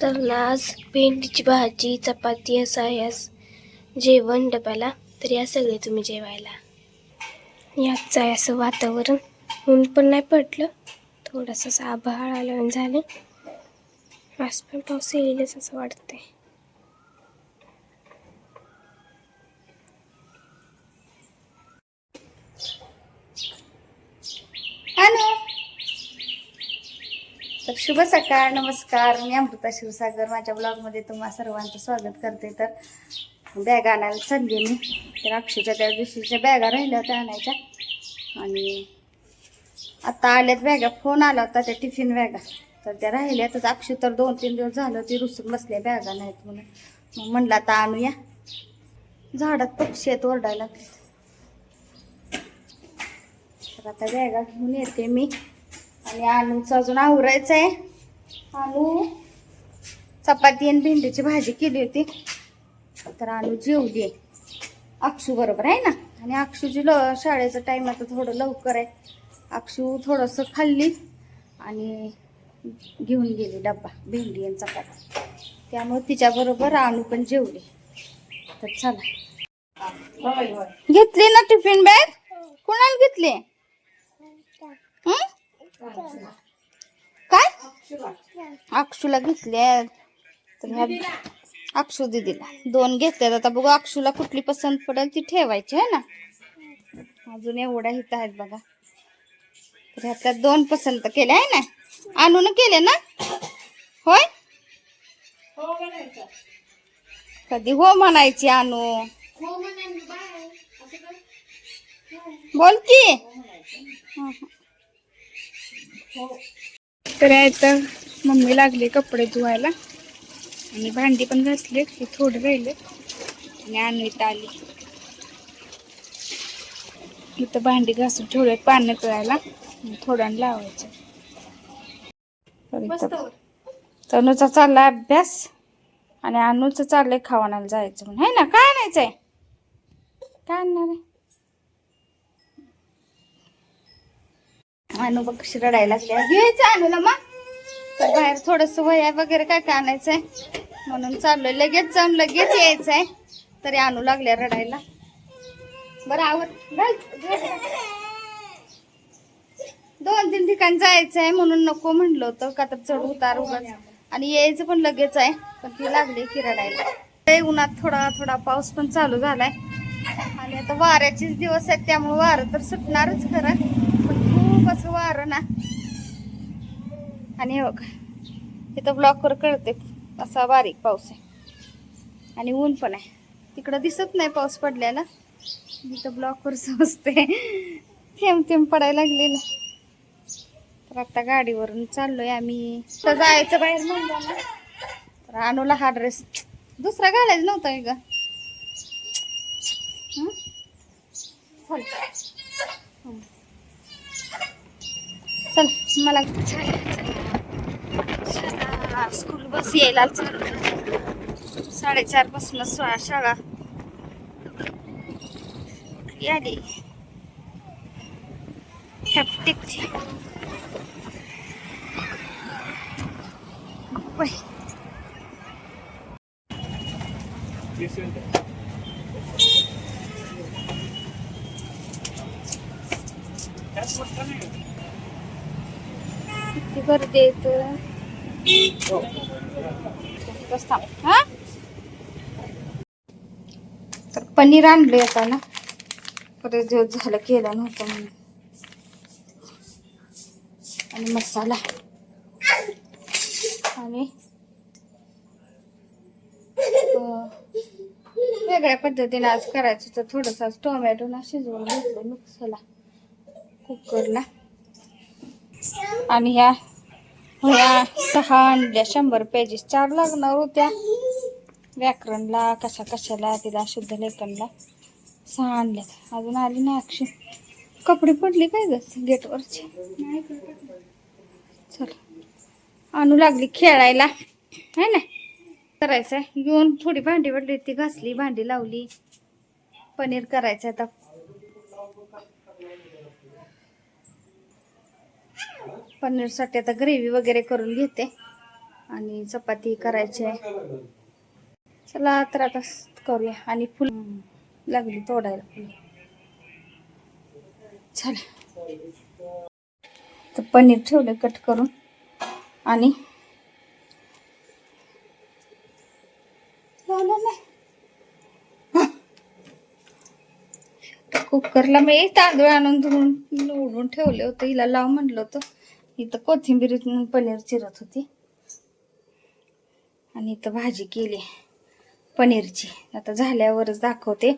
तर आज भेंडीची भाजी चपाती असं आहे जेवण डब्याला. तर या सगळे तुम्ही जेवायला. याचं आहे असं वातावरण. ऊन पण नाही पडलं. थोडंसं असं आभाळ आलं झालं. आज पण पाऊस येईलच असं वाटतंय. हॅलो. तर शुभ सकाळ नमस्कार. मी अमृता शिवसागर माझ्या ब्लॉगमध्ये तुम्हा सर्वांचं स्वागत करते. तर बॅग आणायला संधी मी. तर अक्षयच्या त्या दिवशीच्या बॅगा राहिल्या होत्या आणायच्या. आणि आता आल्यात बॅगा फोन आला होता त्या टिफिन बॅगा तर त्या राहिल्यातच अक्षय तर दोन तीन दिवस झालं ती रुसून बसल्या बॅगा नाहीत म्हणून. मग म्हणलं आता आणूया. झाडात पक्षी आहेत ओरडायला तर आता बॅगा घेऊन येते मी. आणि आणूचं अजून आवरायचं आहे आणू चपाती आणि भेंडीची भाजी केली होती. तर आणू जेवली आहे. अक्षू बरोबर आहे ना? आणि अक्षूची ल शाळेचा टाईम आता थोडं लवकर आहे. अक्षू थोडंसं खाल्ली आणि घेऊन गेली डब्बा भेंडी आणि चपाती. त्यामुळे तिच्याबरोबर आणू पण जेवली. तर चला. घेतली ना टिफिन बॅग? कोणाला घेतली? काय? अक्षूला घेतले. तर ह्या अक्षू दिदीला. दोन घेतल्यात आता बघू अक्षूला कुठली पसंत पडेल ती ठेवायची आहे ना? अजून एवढ्या हित आहेत बघा. तर ह्यातल्या दोन पसंत केल्या आहे ना? आणून केले ना? होय? कधी? हो म्हणायची आणू बोल की. तर आता मम्मी लागली कपडे धुवायला. आणि भांडी पण घासली हे थोडे राहिले. आणि अन्वित आली. इथं भांडी घासून ठेवले पाणी पिळायला थोडं लावायचं तनुचा चाललाय अभ्यास. आणि अनुचं चाललंय खावानाला जायचं म्हणून. है ना? काय आणायचंय? काय आणणार आहे? अनु बघ कशी रडायला घ्यायचं अनुला मग. तर बाहेर थोडस वया वगैरे काय काय आणायचंय. म्हणून चाललोय. लगेच जाऊन लगेच यायचंय. तरी आणू लागल्या रडायला. बरं आवर. घाल, दोन तीन ठिकाणी जायचंय म्हणून नको म्हणलं होतं. का तर चढ उतार उगाच. आणि यायचं पण लगेच आहे. पण ती लागली की रडायला. ते उन्हात थोडा थोडा पाऊस पण चालू झालाय. आणि आता वाऱ्याचेच दिवस आहेत त्यामुळे वारं तर सुटणारच खरं. पण वारं ना. आणि हे बघ इथं ब्लॉकवर कळते असा बारीक पाऊस आहे. आणि ऊन पण आहे. तिकडं दिसत नाही पाऊस पडल्याला इथं ब्लॉकवर समजते. थेंब थेंब पडायला लागलेलं. तर आता गाडीवरून चाललोय आम्ही. तर जायचं बाहेर म्हणलं तर अनुला हा ड्रेस दुसरा घालायचा नव्हता का ग हं? चल हं. चल मला चला, स्कूल बस यायला चालू साडेचारपासून शाळा कुठली आली गर्दी येत हो. हा. तर पनीर आणलं आता ना. बरेच दिवस झालं केलं नव्हतं म्हणून. आणि मसाला. आणि वेगळ्या पद्धतीने आज करायचं तर थोडंसं आज टोमॅटो ना शिजवून घेतलं मिक्सरला कुकरला. आणि ह्या ह्या सहा आणल्या शंभर पेजेस चार लागणार होत्या. व्याकरणला कशा कशाला तिला शुद्ध लेखनला सहा आणल्यात अजून आली नाही अक्षी. कपडे पडले काय ग? गेटवरचे. चल. आणू लागली खेळायला. है ना? करायचंय. घेऊन थोडी भांडी पडली ती घासली भांडी लावली. पनीर करायचं आता. पनीरसाठी आता ग्रेव्ही वगैरे करून घेते. आणि चपाती करायची आहे. चला तर आता करूया. आणि फुल लागली तोडायला. फुल चला. तर पनीर ठेवलं कट करून. आणि झालं कुकरला मी तांदूळ आणून धुवून निवडून ठेवले होते. हिला लाव म्हणलं होतं. इथं कोथिंबीर पनीर चिरत होती. आणि इथं भाजी केली. पनीरची. आता झाल्यावरच दाखवते.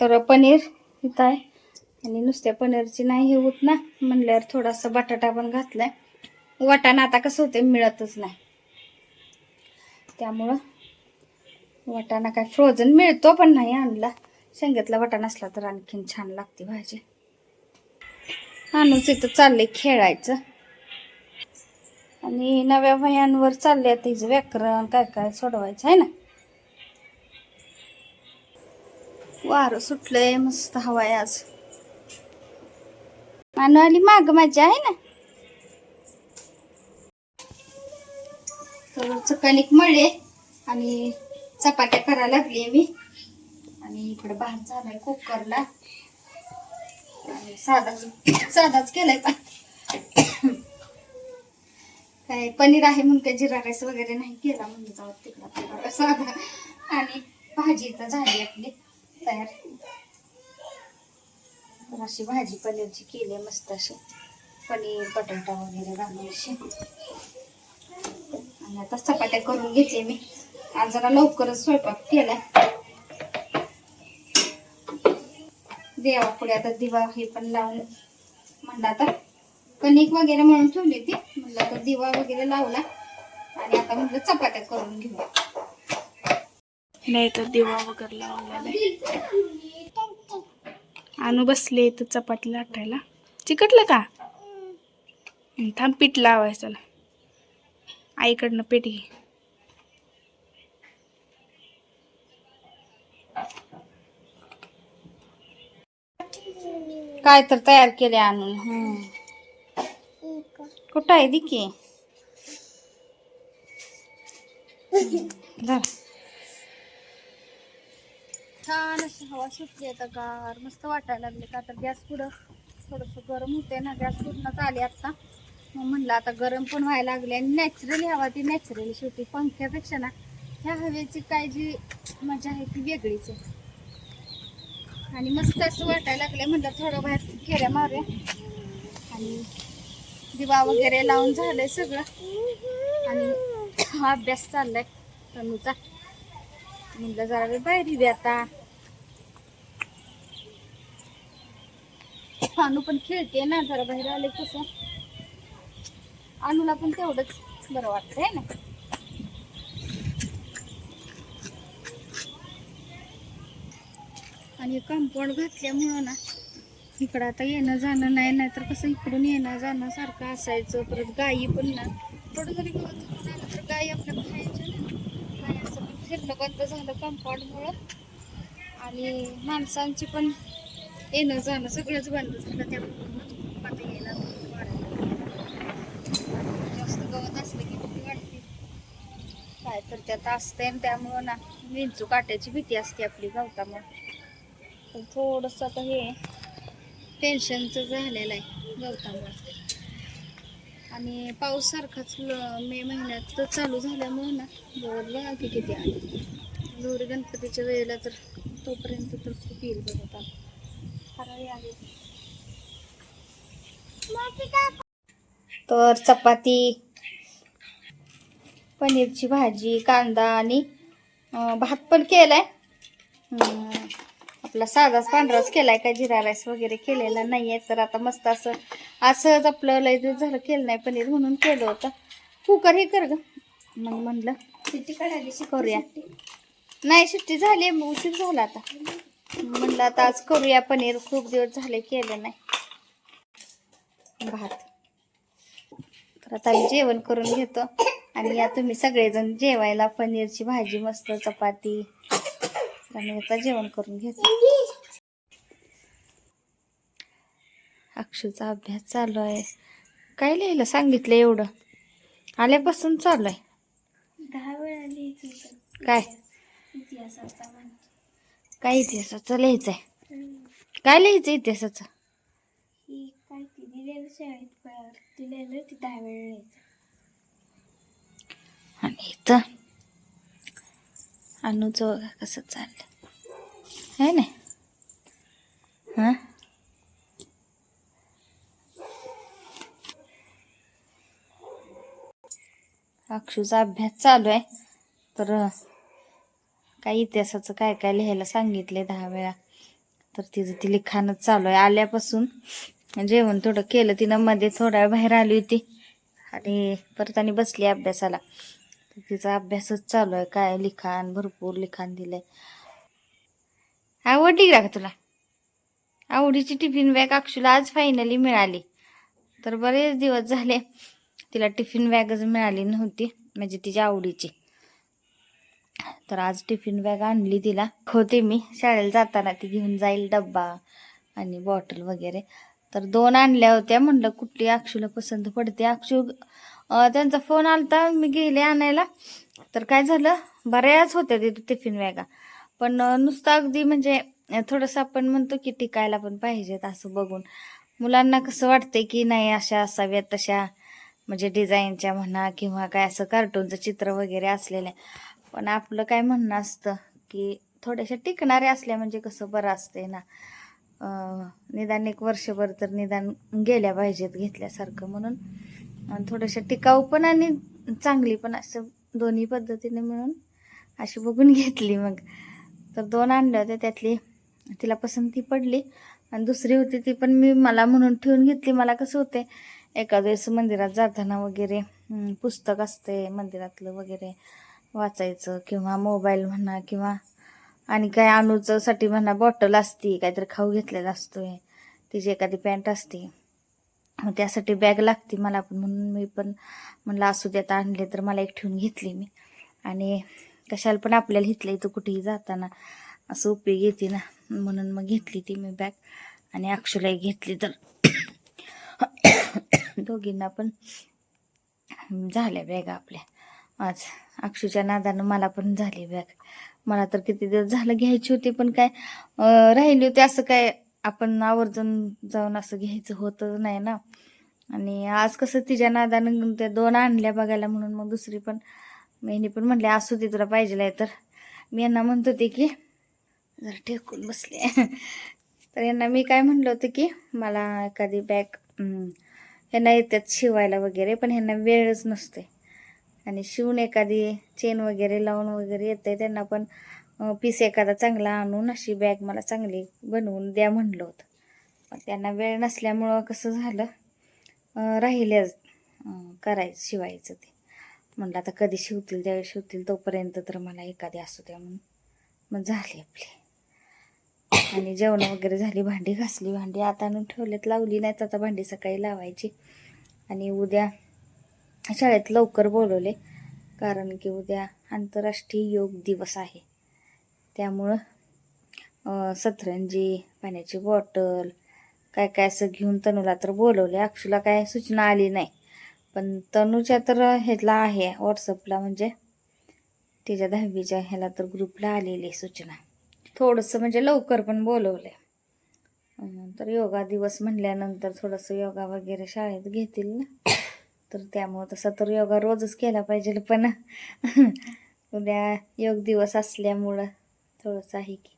तर पनीर इथं आहे. आणि नुसत्या पनीरची नाही हे होत ना म्हणल्यावर थोडासा बटाटा पण घातलाय. वाटाणा आता कसं होते मिळतच नाही. त्यामुळं वाटाणा काय फ्रोझन मिळतो पण नाही आणला. शेंग्यातला वाटाणा असला तर आणखीन छान लागते भाजी. आणूच इथं चाललंय खेळायचं. आणि नव्या वह्यांवर चालले तिचं व्याकरण काय काय सोडवायचं आहे ना? वारं सुटलंय मस्त हवाय आहे आज. मानू आली माग माझी आहे ना? तर कणिक मळले आणि चपात्या करायला लागली मी. आणि इकडे बाहेर झालाय कुकरला. आणि साधाच साधाच केलाय पण काय पनीर आहे म्हणून काय जिरा राईस वगैरे नाही केला म्हणजे जाऊ तिकडा साधा. आणि भाजी तर झाली आपली तयार. तर अशी भाजी पनीरची केली आहे मस्त अशी. पनीर बटाटा वगैरे घालून अशी. आणि आता चपात्या करून घेते मी. आज जरा लवकरच स्वयंपाक केला. देवा पुढे आता दिवा हे पण लावून म्हणलं आता. कणिक वगैरे म्हणून ठेवली ती म्हणलं आता दिवा वगैरे लावला. आणि आता म्हणलं चपात्या करून घेऊ. नाही तर दिवा वगैरे लावलेला आणू बसले इथं चपाती लाटायला. चिकटलं का? थांब पीठ लावायचं चला आईकडनं पीठ घे. काय तर तयार केले आणून हम्म. कुठं आहे? दिकी. छान अशी हवा सुटली आता गार मस्त वाटायला लागले. का तर गॅस पुढं थोडस गरम होते ना गॅस पूर्णच आले आता. मग म्हणलं आता गरम पण व्हायला लागले आणि नॅचरली हवा ती नॅचरली शेवटी पंख्यापेक्षा ना. ह्या हवेची काय जी मजा आहे ती वेगळीच आहे. आणि मस्त असं वाटायला लागले म्हणलं थोडं बाहेर फेऱ्या मारूया. आणि दिवा वगैरे लावून झालंय सगळं. आणि हा अभ्यास चाललाय तनूचा. म्हणलं जरा वेळ बाहेर येऊया आता. अनु पण खेळते ना जरा बाहेर आले कसं अनुला पण तेवढंच बरं वाटतंय ना? आणि कंपाऊंड घातल्यामुळं ना इकडं आता येणं जाणं नाही नाहीतर कसं इकडून येणं जाणं सारखं असायचं. परत गायी पण ना थोडं जरी गवत आलं तर गायी आपल्या खायच्या असं पण फिरणं बंद झालं कंपाऊंडमुळं आणि माणसांची पण येणं जाणं सगळंच बंद झालं त्या आता यायला वाढायला. जास्त गवत असलं की भीती काय तर त्यात असते त्यामुळं ना विंचू काट्याची भीती असते आपली गवतामुळं. पण थोडंसं आता हे टेन्शनचं झालेलं आहे गवतामुळं. आणि पाऊस सारखाच मे महिन्यात तर चालू झाल्यामुळं ना गवत बघा की किती आले. गौरी गणपतीच्या वेळेला तर तोपर्यंत तर खूप येईल बघत हराळी तर चपाती पनीरची भाजी कांदा आणि भात पण केलाय. आपला साधाच पांढराच केलाय काय जिरा राईस वगैरे केलेला नाहीये. तर आता मस्त असं असंच आपलं लय दिवस झालं केलं नाही पनीर म्हणून केलं होतं. कुकर हे कर ग. मग म्हणलं शिट्टी काढायली करूया. नाही शिट्टी झाली मग उशीर झाला आता. म्हणलं आता आज करूया पनीर. खूप दिवस झाले केलं नाही. भात. तर आता आम्ही जेवण करून घेतो. आणि या तुम्ही सगळेजण जेवायला पनीरची भाजी मस्त चपाती. आता जेवण करून घेतो. अक्षूचा अभ्यास चालू आहे. काय लिहायला सांगितलं एवढं? आल्यापासून चालू आहे. दहा वेळा लिहायचं काय? इतिहासाचा काय इतिहासाचं काय लिहायचं इतिहासाचं? ही काय ती दिलेलं शाळेत प- दिलेलं ती दहा वेळा लिहायचं. आणि इथं अनुचं बघा कसं चाललं आहे ना? हां? अक्षूचा अभ्यास चालू आहे. तर काय इतिहासाचं काय काय लिहायला सांगितलंय दहा वेळा? तर तिचं ती लिखाणच चालू आहे. आल्यापासून जेवण थोडं केलं. तिनं मध्ये थोडा बाहेर आली होती. आणि परत आणि बसली अभ्यासाला. तिचा अभ्यासच चालू आहे. काय लिखाण भरपूर लिखाण दिलंय. आवडली का तुला? आवडीची टिफिन बॅग अक्षूला आज फायनली मिळाली. तर बरेच दिवस झाले तिला टिफिन बॅगच मिळाली नव्हती म्हणजे तिच्या आवडीची. तर आज टिफिन बॅग आणली तिला. होते मी. शाळेला जाताना ती घेऊन जाईल डब्बा आणि बॉटल वगैरे. तर दोन आणल्या होत्या. म्हणलं कुठली अक्षूला पसंत पडते? अक्षू त्यांचा फोन आलता मी गेले आणायला. तर काय झालं बऱ्याच होत्या तिथे टिफिन बॅगा. पण नुसतं अगदी म्हणजे थोडंसं आपण म्हणतो की टिकायला पण पाहिजेत असं बघून. मुलांना कसं वाटतंय की नाही अशा असाव्यात तशा म्हणजे डिझाईनच्या म्हणा किंवा काय असं कार्टूनचं चित्र वगैरे असलेल्या. पण आपलं काय म्हणणं असतं की थोड्याशा टिकणाऱ्या असल्या म्हणजे कसं बरं असतंय ना. निदान एक वर्षभर तर निदान गेल्या पाहिजेत घेतल्यासारखं म्हणून. आणि थोड्याशा टिकाऊ पण आणि चांगली पण असं दोन्ही पद्धतीने मिळून अशी बघून घेतली मग. तर दोन आणल्या होत्या त्यातली तिला पसंती पडली. आणि दुसरी होती ती पण मी मला म्हणून ठेवून घेतली. मला कसं होते एखाद्या वेळेस मंदिरात जाताना वगैरे पुस्तक असते मंदिरातलं वगैरे वाचायचं किंवा मोबाईल म्हणा किंवा आणि काय अणूचं साठी म्हणा बॉटल असती काहीतरी खाऊ घेतलेला असतोय. तिची एखादी पॅन्ट असते. मग त्यासाठी बॅग लागते मला पण. म्हणून मी पण म्हणलं असू द्यात आणले तर मला एक ठेवून घेतली मी. आणि कशाला पण आपल्याला घेतलं इथं कुठेही जाताना असं उपयोग येते ना. म्हणून मग घेतली ती मी बॅग आणि अक्षुलाही घेतली तर दोघींना पण झाल्या बॅग आपल्या. आज अक्षूच्या नादानं मला पण झाली बॅग मला तर किती दिवस झालं घ्यायची होती पण काय राहिली होती असं काय आपण आवर्जून जाऊन असं घ्यायचं होतं नाही ना. आणि आज कसं तिच्या नादानं त्या दोन आणल्या बघायला म्हणून मग दुसरी पण मेहनी पण म्हणले असू दे तुला पाहिजे आहे तर. मी यांना म्हणत होते की जरा टेकून बसले. तर यांना मी काय म्हणलं होतं की मला एखादी बॅग ह्यांना येतात शिवायला वगैरे पण ह्यांना वेळच नसते आणि शिवून एखादी चेन वगैरे लावून वगैरे येते त्यांना पण पीस एखादा चांगला आणून अशी बॅग मला चांगली बनवून द्या म्हणलं होतं. पण त्यांना वेळ नसल्यामुळं कसं झालं? राहिले राहिलेच करायचं शिवायचं ते. म्हणलं आता कधी शिवतील त्यावेळी शिवतील तोपर्यंत तर मला एखादी असू द्या म्हणून. मग झाली आपली. आणि जेवण वगैरे झाली भांडी घासली. भांडी आता आणून ठेवलेत. लावली नाहीत आता भांडी सकाळी लावायची. आणि उद्या शाळेत लवकर बोलवले. कारण की उद्या आंतरराष्ट्रीय योग दिवस आहे. त्यामुळं सतरंजी पाण्याची बॉटल काय काय असं घेऊन तनूला तर बोलवले अक्षूला काय सूचना आली नाही. पण तनूच्या तर ह्याला आहे व्हॉट्सअपला म्हणजे तिच्या दहावीच्या ह्याला तर ग्रुपला आलेली सूचना. थोडंसं म्हणजे लवकर पण बोलवले तर योगा दिवस म्हणल्यानंतर थोडंसं योगा वगैरे शाळेत घेतील ना. तर त्यामुळं तसा तर योगा रोजच केला पाहिजे पण उद्या योग दिवस असल्यामुळं थोडंसं आहे की.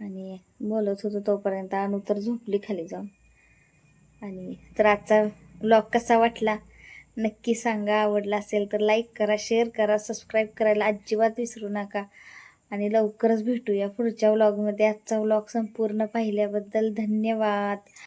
आणि बोलत होतो तोपर्यंत अनु तर झोपली खाली जाऊन. आणि तर आजचा ब्लॉग कसा वाटला? नक्की सांगा. आवडला असेल तर लाईक करा शेअर करा सबस्क्राईब करायला अजिबात विसरू नका. आणि लवकरच भेटूया पुढच्या व्लॉगमध्ये आजचा व्लॉग संपूर्ण पाहिल्याबद्दल धन्यवाद.